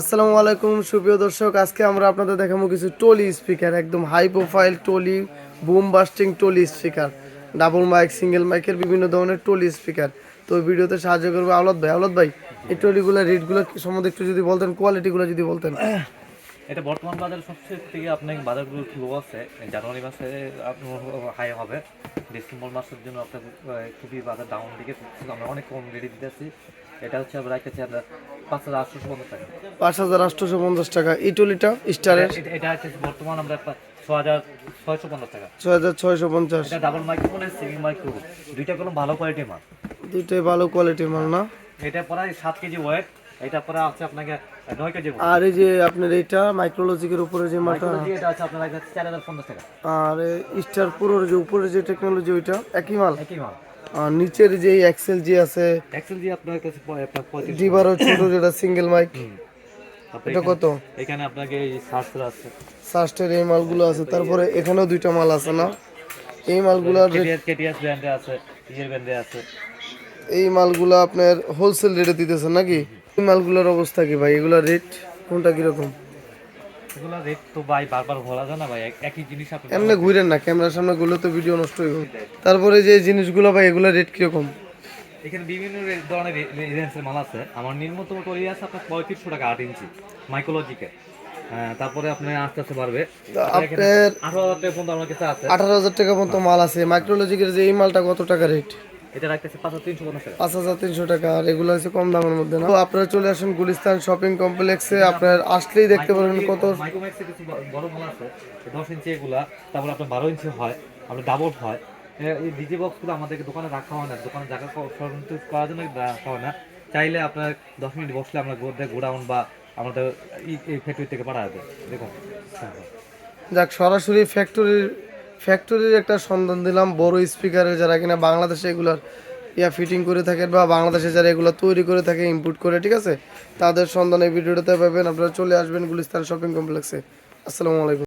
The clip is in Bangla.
আসসালামু আলাইকুম, সুপ্রিয় দর্শক। আজকে আমরা আপনাদের দেখাবো কিছু টলি স্পিকার, একদম high profile trolley boom busting trolley speaker. Double mic single মাইকের বিভিন্ন ধরনের টলি স্পিকার। তো ভিডিওতে সাহায্য করবে আওলাদ ভাই। আওলাদ ভাই, এই টলিগুলো রেটগুলো সম্বন্ধে একটু যদি বলতেন কোয়ালিটিগুলো যদি বলতেন। এটা বর্তমান বাজারে সবচেয়ে থেকে আপনার বাজারগুলো লো আছে জানুয়ারি মাসে আপনার হাই হবে। ডিসেম্বর মাসের জন্য আপনার খুবই বাজার ডাউন দিকে। আমরা অনেক কম রেডি দিতেছি এটা হচ্ছে আমরা রাখতেছি আমরা পাঁচ হাজার আটশোশো পঞ্চাশ টাকা। পাঁচ হাজার আটশোশো পঞ্চাশ টাকা। এই টলিটা স্টারের? এটা- হচ্ছে বর্তমান আমরা ছ হাজার ছয়শো পঞ্চাশ টাকা। ছয় হাজার ছয়শো পঞ্চাশ। এটা ডাবল মাইক্রোফোন সিঙ্গেল মাইক্রোফোন দুইটা ভালো কোয়ালিটির মাল। দুইটাই ভালো কোয়ালিটির মাল না? এটা প্রায় সাত কেজি ওয়েট এটা পরে আছে আপনাকে কেজি আর এই যে আপনার এইটা মাইক্রোলজিকের উপরে যে এটা আছে আপনার টাকা। আর স্টার পুরোর যে উপরে যে টেকনোলজি ওইটা একই মাল? একই মাল। আর নিচের যে এক্সেল জি আছে এক্সেল দিয়ে আপনার কাছে ডিবারও ছোট যেটা সিঙ্গেল মাইক এটা কত? এখানে আপনাকে আছে। এই মালগুলো আছে। তারপরে এখানেও দুইটা মাল আছে না? এই মালগুলোর রেট কেটিএস ব্র্যান্ডে আছে ইয়ের ব্র্যান্ডে আছে। এই মালগুলো আপনার হোলসেল রেটে দিতেছেন নাকি? মালগুলোর অবস্থা কি ভাই? এগুলোর রেট কোনটা কীরকম? এগুলো রেট তো ভাই বারবার বলা যায় না ভাই একই জিনিস আপনি এমনি ঘুরেন না ক্যামেরার সামনে গুলো তো ভিডিও নষ্ট হয়ে গেল তারপরে যে জিনিসগুলো ভাই এগুলোর রেট কীরকম? এখানে বিভিন্ন ধরনের রেঞ্জের মাল আছে। আমার নিম্নতম টলি আছে আপনার পঁয়ত্রিশশো টাকা আট ইঞ্চি মাইকোলজিকে তারপরে আপনি আস্তে আস্তে বাড়বে। আপনার আঠারো হাজার টাকা পর্যন্ত আমার কাছে আছে। আঠারো হাজার টাকা পর্যন্ত মাল আছে। মাইক্রোলজিকের যে এই মালটা কত টাকা রেট এটা রাখতেছে টাকা। পাঁচ হাজার তিনশো টাকা আর এগুলো কম দামের মধ্যে না? তো আপনারা চলে আসুন গুলিস্তান শপিং কমপ্লেক্সে আপনার আসলেই দেখতে পারবেন কত মাইক্রোম্যাক্সে কিছু বড় আছে দশ ইঞ্চি এগুলা তারপর আপনার বারো ইঞ্চি হয় আপনার ডাবল হয়। এই ডিজি বক্সগুলো আমাদেরকে দোকানে রাখা হয় না দোকানে জায়গা সরঞ্জাম করার জন্য রাখা হয় না। চাইলে আপনার দশ মিনিট বসলে আমরা গোডাউন বা আমাদের এই ফ্যাক্টরি থেকে পাঠা যাবে দেখুন। যাক সরাসরি ফ্যাক্টরির ফ্যাক্টরির একটা সন্ধান দিলাম, বড় স্পিকারের যারা কিনা বাংলাদেশে এগুলার ইয়া ফিটিং করে থাকেন বা বাংলাদেশে যারা এগুলো তৈরি করে থাকে ইম্পোর্ট করে, ঠিক আছে? তাদের সন্ধান এই ভিডিওটাতে পাবেন, আপনারা চলে আসবেন গুলিস্তান শপিং কমপ্লেক্সে আসসালামু আলাইকুম।